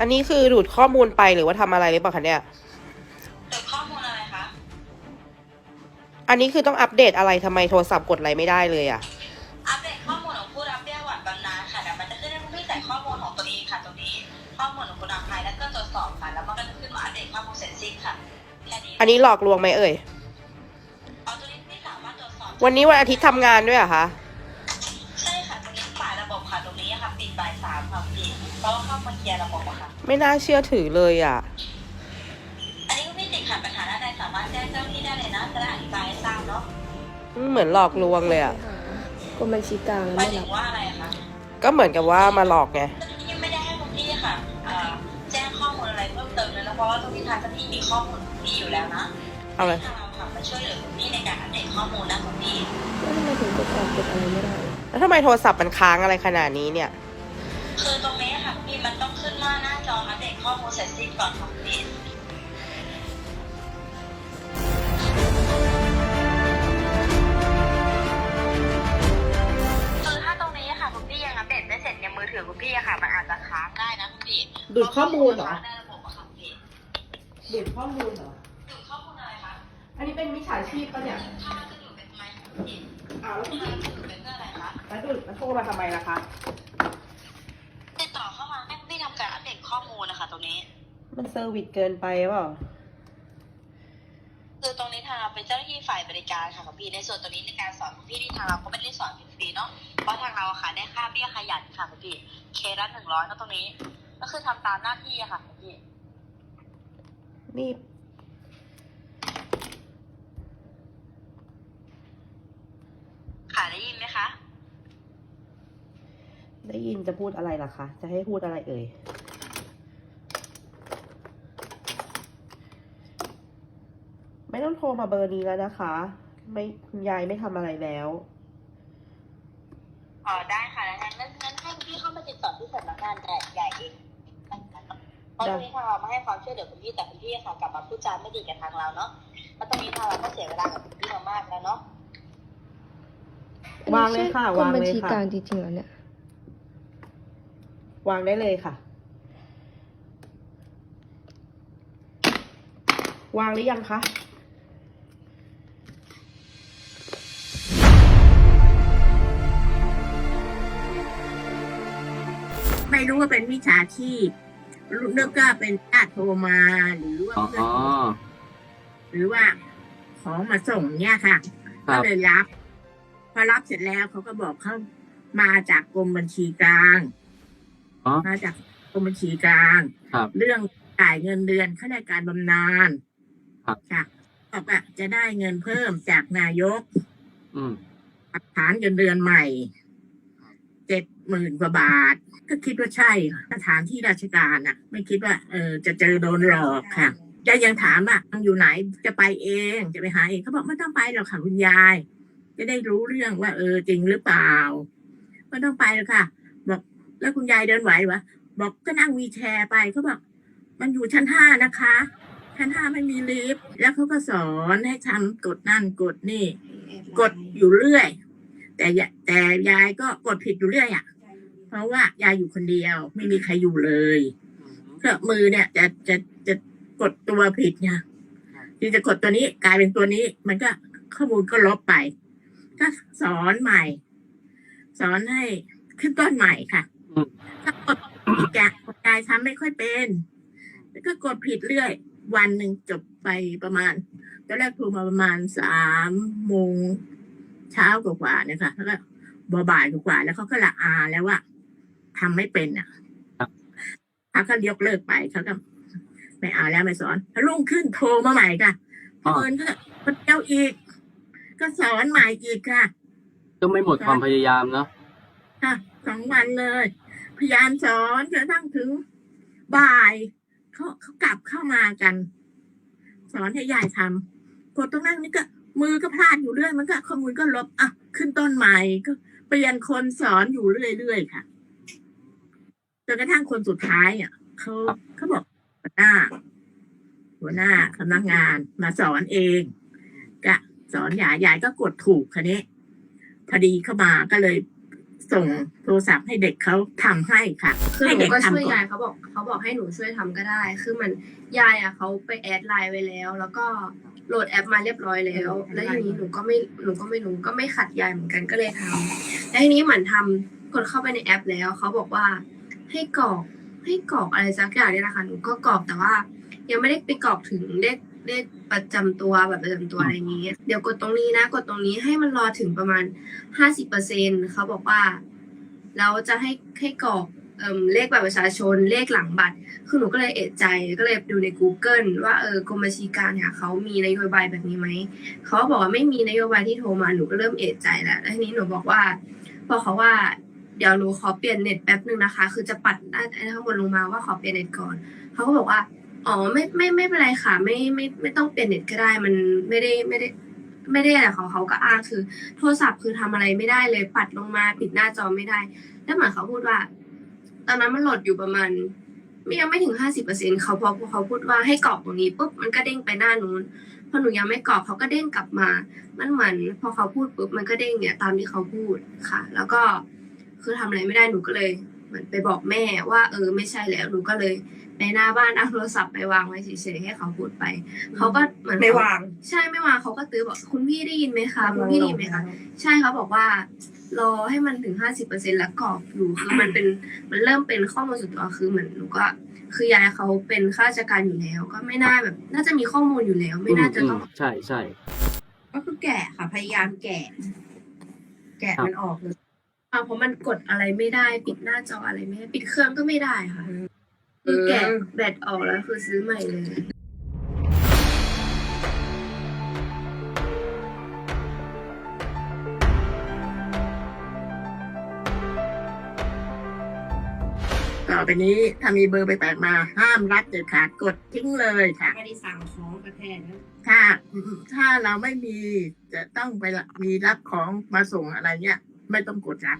อันนี้คือดูดข้อมูลไปหรือว่าทำอะไรหรือเปล่าคะเนี่ยเกิดข้อมูลอะไรคะ อันนี้คือต้องอัปเดตอะไรทำไมโทรศัพท์กดอะไรไม่ได้เลยอะอัปเดตข้อมูลของผู้รับเบี้ยหวัดบำนาญค่ะเดี๋ยวมันจะขึ้นให้ผู้ใส่ข้อมูลของตัวเองค่ะตรงนี้ ข้อมูลของคุณอัมภัยแล้วก็ตรวจสอบค่ะ แล้วมันก็จะขึ้นว่าอัปเดตข้อมูลเสร็จสิ้นค่ะแค่นี้ อันนี้หลอกลวงไหมเอ่ยเอาตัวนี้ไม่สามารถตรวจสอบวันนี้วันอาทิตย์ทำงานด้วยเหรอะคะ พี่เพราะว่าเข้ามาเคลียร์ระบบอะค่ะ ไม่น่าเชื่อถือเลยอะอันนี้คุณพี่ติดขัดปัญหาด้านใดสามารถแจ้งเจ้าหน้าที่ได้เลยนะจะได้อธิบายให้ทราบเนาะเหมือนหลอกลวงเลยอะกรมบัญชีกลางหไม่มายถึรังบว่าอะไรอะคะก็เหมือนกับว่ามาหลอกไง เจ้าหน้าที่ไม่ได้ให้คุณพี่ค่ะเอ่อแจ้งข้อมูลอะไรเพิ่มเติมเลยนะเพราะว่าตรงนี้ทางเจ้าหน้าที่มีข้อมูลของพี่อยู่แล้วนะเอาเลย ทางเราค่ะมาช่วยเหลือคุณพี่ในการอัปเดตข้อมูลนะคุณพี่ แล้วทำไมถึงกดออกกดอะไรไม่ได้ แล้วทำไมโทรศัพท์มันค้างอะไรขนาดนี้เนี่ย คือตรงนี้ค่ะพี่ มันต้องขึ้นว่าหน้าจออัปเดตข้อมูลเสร็จสิ้นก่อนค่ะคุณพี่คือถ้าตรงนี้ค่ะคุณพี่ยังอัปเดตไม่เสร็จเนี่ยมือถือคุณพี่อะค่ะ มันอาจจะค้างได้นะคุณพี่ดูดข้อมูลเหรอค้างในระบบอะค่ะคุณพี่ดูดข้อมูลเหรอ ดูดข้อมูลอะไรคะอันนี้เป็นมิจฉาชีพปะเนี่ยถ้าจะดูดเป็นทำไมคะคุณพี่อ้าวแล้วคุณถ้าจะดูดเป็นเพื่ออะไรคะแล้วดูดแล้วโทรมาทำไมล่ะคะ ตรงนี้ มันเซอร์วิสเกินไปเปล่าคือตรงนี้ทางเราเป็นเจ้าหน้าที่ฝ่ายบริการค่ะคุณพี่ในส่วนตรงนี้ในการสอนคุณพี่ที่ทางเราก็ไม่ได้สอนฟรีๆเนาะเพราะทางเราอะค่ะได้ค่าเบี้ยขยันค่ะคุณพี่เคสละหนึ่งร้อยก็ตรงนี้ ก็คือทำตามหน้าที่อะค่ะคุณพี่นี่ค่ะได้ยินไหมคะ ได้ยินจะพูดอะไรล่ะคะ จะให้พูดอะไรเอ่ย ไม่ต้องโทรมาเบอร์นี้แล้วนะคะ ไม่คุณยายไม่ทำอะไรแล้วอ๋อได้ค่ะแล้วงั้นงั้นงั้นให้คุณพี่เข้ามาติดต่อที่สำนักงานใหญ่ใหญ่เองเพราะตรงนี้ทางเราไม่ให้ความช่วยเหลือคุณพี่แต่คุณพี่ค่ะกลับมาพูดจาไม่ดีกับทางเราเนาะแล้วตรงนี้ทางเราก็เสียเวลากับคุณพี่มามากแล้วเนาะวางเลยค่ะกรมวางบัญเลยชีค่ะกลางจริงๆเหรอเนี่ยวางได้เลยค่ะ วางหรือยังคะ ไม่รู้ว่าเป็นวิชาชีพนึกก็เป็นญาติโทรมาหรือว่าอ๋อเพื่อนหรือว่าของมาส่งเนี่ยค่ะครัก็บเลยรับ พอรับเสร็จแล้วเขาก็บอกเขามาจากกรมบัญชีกลางอ๋อมาจากกรมบัญชีกลางครับเรื่องจ่ายเงินเดือนข้าราชการบำนาญครับค่ะบอกว่าจะได้เงินเพิ่มจากนายกอืมฐานเงินเดือนใหม่ เจ็ดหมื่นกว่าบาท ก็คิดว่าใช่ค่ะสถานที่ราชการอะ ไม่คิดว่าเออจะเจอโดนหลอกค่ะจะยังถามอะอยู่ไหนจะไปเองจะไปหาเองเขาบอกไม่ต้องไปหรอกค่ะคุณยาย จะได้รู้เรื่องว่า เออจริงหรือเปล่าไม่ต้องไปหรอกค่ะ บอกแล้วคุณยายเดินไหววะบอกก็นั่งวีแชร์ไปเขาบอก มันอยู่ชั้นห้านะคะชั้นห้าไม่มีลิฟต์แล้วเขาก็สอนให้ทำกดนั่นกดนี่ กดอยู่เรื่อย แต่ยะแต่ยายก็กดผิดอยู่เรื่อยอะ เพราะว่ายายอยู่คนเดียว ไม่มีใครอยู่เลยก็มือเนี่ยจะจะจะกดตัวผิดไงที่จะกดตัวนี้กลายเป็นตัวนี้ มันก็ข้อมูลก็ลบไป ก็สอนใหม่ สอนให้ขึ้นต้นใหม่ค่ะอืมถ้ากดผิดอะยายทำไม่ค่อยเป็นแล้วก็กดผิดเรื่อย วันหนึ่งจบไปประมาณตอนแรกโทรมาประมาณสามโมง เช้ากว่าๆเนี่ยค่ะแล้วก็บ่ายกว่าๆแล้วเขาก็ละอาแล้วว่าทำไม่เป็นอะครับเขาก็ยกเลิกไปเขาก็ไม่เอาแล้วไม่สอนแล้วรุ่งขึ้นโทรมาใหม่ค่ะเพิ่นก็คนเดียวอีก ก็สอนใหม่อีกค่ะ ก็ไม่หมดความพยายามเนาะค่ะสองวันเลย พยายามสอนจนกระทั่งถึงบ่ายเขาเขากลับเข้ามากัน สอนให้ยายทำกดตรงนั้นนี่ก็ มือก็พลาดอยู่เรื่อยมันก็ข้อมูลก็ลบอะขึ้นต้นใหม่ก็เปลี่ยนคนสอนอยู่เรื่อยๆค่ะจนกระทั่งคนสุดท้ายอะเขาเขาบอกหัวหน้า หัวหน้าสำนักงานมาสอนเองก็สอนยายยายก็กดถูกคันนี้พอดีเข้ามาก็เลยส่งโทรศัพท์ให้เด็กเขาทำให้ค่ะคือให้หนูเด็กก็ช่วยทำก่อนยายเขาบอกเขาบอกให้หนูช่วยทำก็ได้ คือมันยายอะเขาไปแอดไลน์ไว้แล้ว แล้วก็ โหลดแอปมาเรียบร้อยแล้ว แล้วทีนี้หนูก็ไม่หนูก็ไม่รู้ก็ไม่ขัดยายเหมือนกันก็เลยทำแล้วทีนี้เหมือนทำกดเข้าไปในแอปแล้วเขาบอกว่า ให้กรอกให้กรอกอะไรสักอย่างเนี่ยนะคะหนูก็กรอกแต่ว่า ยังไม่ได้ไปกรอกถึงเลขเลขประจำตัวแบบประจำตัวอะไรอย่างนี้ เดี๋ยวกดตรงนี้นะกดตรงนี้ให้มันรอถึงประมาณห้าสิบเปอร์เซ็นเขาบอกว่าแล้วจะให้ให้กรอก เเลขบัตรประชาชนเลขหลังบัตร คือหนูก็เลยเอะใจก็เลยดูใน Google ว่าเออกรมบัญชีกลางเนี่ยเขามีนโยบายแบบนี้ไหมเขาบอกว่าไม่มีนโยบายที่โทรมาหนูก็เริ่มเอะใจแล้วทีนี้หนูบอกว่าบอกเขาว่าเดี๋ยวหนูขอเปลี่ยนเน็ตแป๊บหนึ่งนะคะ คือจะปัดหน้าข้างบนลงมาว่าขอเปลี่ยนเน็ตก่อนเขาก็บอกว่าอ๋อไม่ไม่ไม่เป็นไรค่ะ ไม่ไม่ไม่ต้องเปลี่ยนเน็ตก็ได้มันไม่ได้ไม่ได้ไม่ได้อะไรของเขาก็อ้างคือ โทรศัพท์คือทำอะไรไม่ได้เลยปัดลงมาปิดหน้าจอไม่ได้ แล้วเหมือนเขาพูดว่า ตอนนั้นมันโหลดอยู่ประมาณไม่ยังไม่ถึงห้าสิบเปอร์เซ็นเขาพอพอเขาพูดว่าให้กรอกตรงนี้ปุ๊บมันก็เด้งไปหน้านู้นพอหนูยังไม่กรอกเขาก็เด้งกลับมา มันเหมือนพอเขาพูดปุ๊บมันก็เด้งเนี่ยตามที่เขาพูดค่ะ แล้วก็คือทำอะไรไม่ได้หนูก็เลย เหมือนไปบอกแม่ว่า เออ ไม่ใช่แล้วหนูก็เลยไปหน้าบ้านเอาโทรศัพท์ไปวางไว้เฉยๆให้เขาพูดไปเขาก็เหมือนไม่วางใช่ไม่วางเขาก็ตื้อบอกคุณพี่ได้ยินไหมคะคุณพี่ได้ยินไหมคะใช่เขาบอกว่ารอให้มันถึงห้าสิบเปอร์เซ็นแล้วกรอกอยู่คือมันเป็นมันเริ่มเป็นข้อมูลส่วนตัวคือเหมือนหนูก็คือยายเขาเป็นข้าราชการอยู่แล้ว ก็ไม่น่าแบบ น่าจะมีข้อมูลอยู่แล้ว ไม่น่าจะต้องใช่ใช่ก็คือแกะค่ะพยายามแกะแกะมันออกเลย อ่าเพราะมันกดอะไรไม่ได้ ปิดหน้าจออะไรไม่ได้ปิดเครื่องก็ไม่ได้ค่ะ คือแกะแบตออกแล้วคือซื้อใหม่เลย ต่อไปนี้ถ้ามีเบอร์ไปแปลกๆมา ห้ามรับเด็ดขาดกดทิ้งเลยค่ะ ไม่ได้สั่งของกระแทกนะถ้าถ้าเราไม่มีจะต้องไปมีรับของมาส่งอะไรเงี้ย ไม่ต้องกดรับ